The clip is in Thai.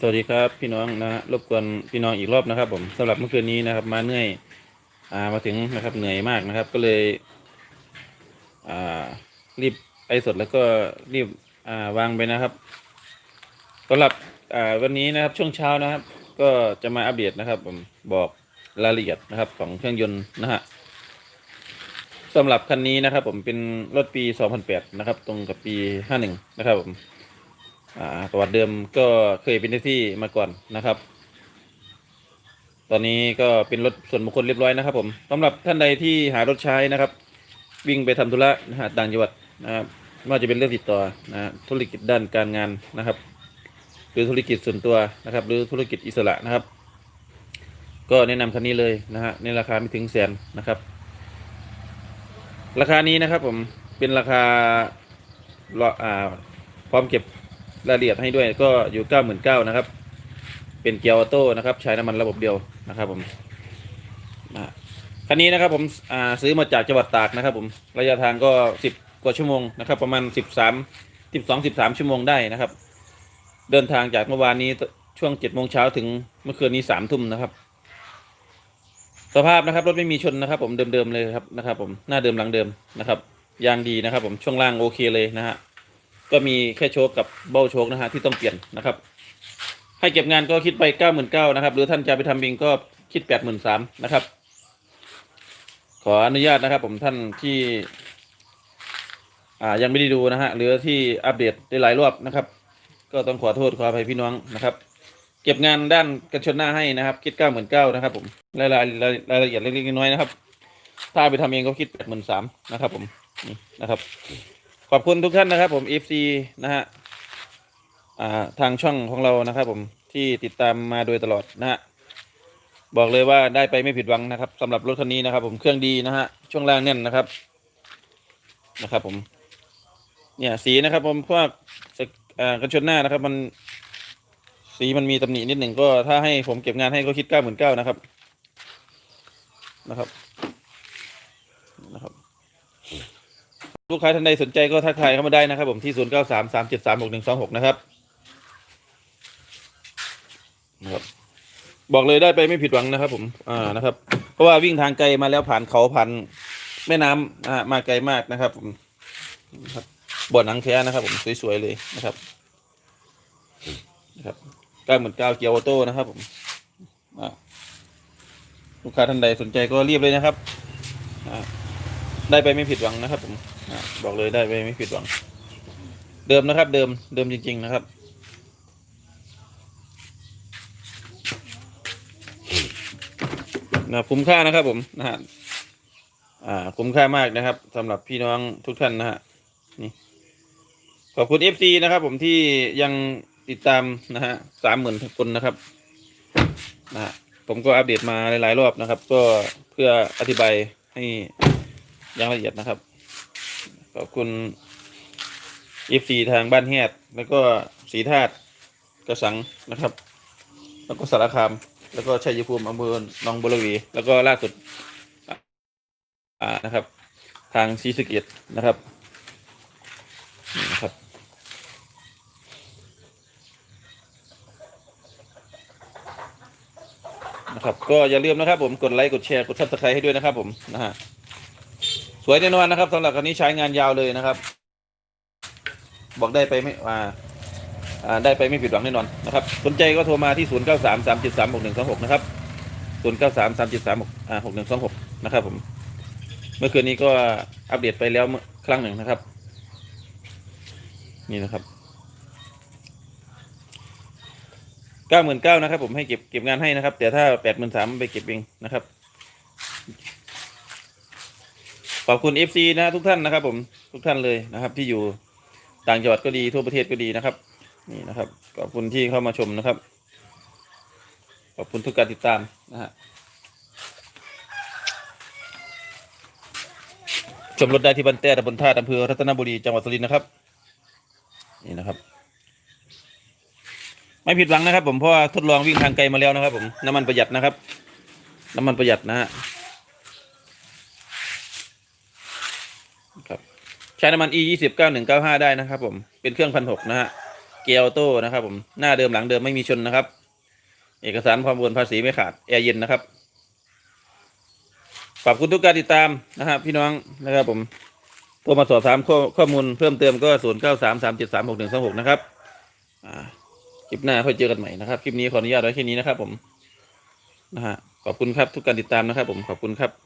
สวัสดีครับพี่น้องนะรบกวนพี่น้องอีกรอบนะครับ ผมสำหรับเมื่อคืนนี้นะครับ มาเหนื่อยอ่ามาถึงนะครับเหนื่อยมากนะครับ ก็เลยอ่ารีบไปสดแล้วก็รีบอ่าวางไปนะครับสำหรับอ่าวันนี้นะครับช่วงเช้านะครับ ก็จะมาอัปเดตนะครับ ผมบอกรายละเอียดนะครับ ของเครื่องยนต์นะฮะสำหรับคันนี้นะครับ ผมเป็นรถปี 2008 นะครับ ตรงกับปี 51 นะครับผม ประวัติเดิมก็เคยเป็นที่มาก่อนนะครับ ตอนนี้ก็เป็นรถส่วนบุคคลเรียบร้อยนะครับ ผมสำหรับท่านใดที่หารถใช้นะครับ วิ่งไปทำธุระนะฮะต่างจังหวัดนะครับไม่ว่าจะเป็นเรื่องติดต่อนะฮะธุรกิจด้านการงานนะครับ หรือธุรกิจส่วนตัวนะครับ หรือธุรกิจอิสระนะครับ ก็แนะนำคันนี้เลยนะฮะในราคาไม่ถึงแสนนะครับ ราคานี้นะครับผมเป็นราคาละอ่าพร้อมเก็บ รายละเอียดให้ด้วยก็อยู่เก้าหมื่นเก้านะครับ เป็นเกียร์ออโต้นะครับ ใช้น้ำมันระบบเดียวนะครับผมคันนี้นะครับผมซื้อมาจากจังหวัดตากนะครับ ผมระยะทางก็สิบกว่าชั่วโมงนะครับ ประมาณสิบสามสิบสองสิบสามชั่วโมงได้นะครับ เดินทางจากเมื่อวานนี้ช่วงเจ็ดโมงเช้าถึงเมื่อคืนนี้สามทุ่มนะครับ สภาพนะครับรถไม่มีชนนะครับ ผมเดิมๆเลยครับนะครับ ผมหน้าเดิมหลังเดิมนะครับยางดีนะครับ ผมช่วงล่างโอเคเลยนะฮะ ก็มีแค่โชคกับเบ้าโชคนะฮะที่ต้องเปลี่ยนนะครับ ให้เก็บงานก็คิดไปเก้าหมื่นเก้านะครับ หรือท่านจะไปทำเองก็คิดแปดหมื่นสามนะครับ ขออนุญาตนะครับ ผมท่านที่อ่ายังไม่ได้ดูนะฮะหรือที่อัปเดตได้หลายรอบนะครับ ก็ต้องขอโทษขออภัยพี่น้องนะครับ เก็บงานด้านกันชนหน้าให้นะครับคิดเก้าหมื่นเก้านะครับ ผมรายละรายรายละเอียดเล็กๆน้อยๆนะครับ ถ้าไปทำเองก็คิดแปดหมื่นสามนะครับ ผมนี่นะครับ ขอบคุณทุกท่านนะครับ ผม FC นะฮะทางช่องของเรานะครับผมที่ติดตามมาโดยตลอดนะฮะบอกเลยว่าได้ไปไม่ผิดหวังนะครับสำหรับรถคันนี้นะครับ ผมเครื่องดีนะฮะช่วงล่างแน่นนะครับนะครับ ผม เนี่ยสีนะครับ ผมพวกสกอ่ากันชนหน้านะครับ มันสีมันมีตำหนินิดหนึ่งก็ถ้าให้ผมเก็บงานให้ก็คิดเก้าหมื่นเก้านะครับนะครับนะครับ ลูกค้าท่านใดสนใจก็ทักทายเข้ามาได้นะครับผมที่0 9 3 3 7 3 6 1 2 6นะครับนะครับ บอกเลยได้ไปไม่ผิดหวังนะครับ ผม อ่านะครับ เพราะว่าวิ่งทางไกลมาแล้วผ่านเขาผ่านแม่น้ำอ่ามาไกลมากนะครับ ผมครับบ่อนังแท้นะครับ ผมสวยๆเลยนะครับนะครับเก้าหมื่นเก้าเกียร์ออโต้นะครับ ผมอ่าลูกค้าท่านใดสนใจก็รีบเลยนะครับอ่าได้ไปไม่ผิดหวังนะครับผม บอกเลยได้ไปไม่ผิดหวัง เดิมนะครับ เดิมเดิมจริง ๆ นะครับ นะคุ้มค่านะครับผมนะฮะอ่าคุ้มค่ามากนะครับสำหรับพี่น้องทุกท่านนะฮะนี่ขอบคุณเอฟซีนะครับ ผมที่ยังติดตามนะฮะสามหมื่นคนนะครับนะฮะผมก็อัปเดตมาหลาย ๆ รอบนะครับ ก็เพื่ออธิบายให้อย่างละเอียดนะครับ ขอบคุณอีฟซีทางบ้านแฮดแล้วก็สีธาตุกระสังนะครับ แล้วก็สารคาม แล้วก็ชัยภูมิอำเภอหนองบัวระเวีแล้วก็ล่าสุดอ่านะครับ ทางซีสเกตนะครับนะครับนะครับ ก็อย่าลืมนะครับผมกดไลค์กดแชร์กดซับสไครต์ให้ด้วยนะครับผมนะฮะ สวยแน่นอนนะครับสำหรับคันนี้ใช้งานยาวเลยนะครับ บอกได้ไปไม่อ่าอ่าได้ไปไม่ผิดหวังแน่นอนนะครับ สนใจก็โทรมาที่ 0 9 3 3 7 3 6 1 2 6 นะครับ 0 9 3 3 7 3 6อ่า6 1 2 6 นะครับผม เมื่อคืนนี้ก็อัปเดตไปแล้วครั้งหนึ่งนะครับ นี่นะครับเก้าหมื่นเก้านะครับ ผมให้เก็บเก็บงานให้นะครับ แต่ถ้าแปดหมื่นสามไปเก็บเองนะครับ ขอบคุณ FC นะทุกท่านนะครับ ผมทุกท่านเลยนะครับ ที่อยู่ต่างจังหวัดก็ดีทั่วประเทศก็ดีนะครับ นี่นะครับขอบคุณที่เข้ามาชมนะครับ ขอบคุณทุกการติดตามนะฮะชมรถได้ที่บันแต้ตำบลท่าอำเภอรัตนบุรีจังหวัดสุรินทร์นะครับ นี่นะครับ ไม่ผิดหวังนะครับ ผมเพราะว่าทดลองวิ่งทางไกลมาแล้วนะครับ ผมน้ำมันประหยัดนะครับ น้ำมันประหยัดนะฮะ ครับใช้น้ำมัน e ยี่สิบเก้าหนึ่งเก้าห้าได้นะครับ ผมเป็นเครื่องพันหกนะฮะเกียร์ออโต้นะครับ ผมหน้าเดิมหลังเดิมไม่มีชนนะครับ เอกสารความบวนภาษีไม่ขาดแอร์เย็นนะครับขอบคุณทุกการติดตามนะครับพี่น้องนะครับ ผมโทรมาสอบถามข้อข้อมูลเพิ่มเติมก็ศูนย์เก้าสามสามเจ็ดสามหกหนึ่งสองหกนะครับคลิปหน้าค่อยเจอกันใหม่นะครับ คลิปนี้ขออนุญาตไว้แค่นี้นะครับ ผมนะฮะขอบคุณครับทุกการติดตามนะครับ ผมขอบคุณครับ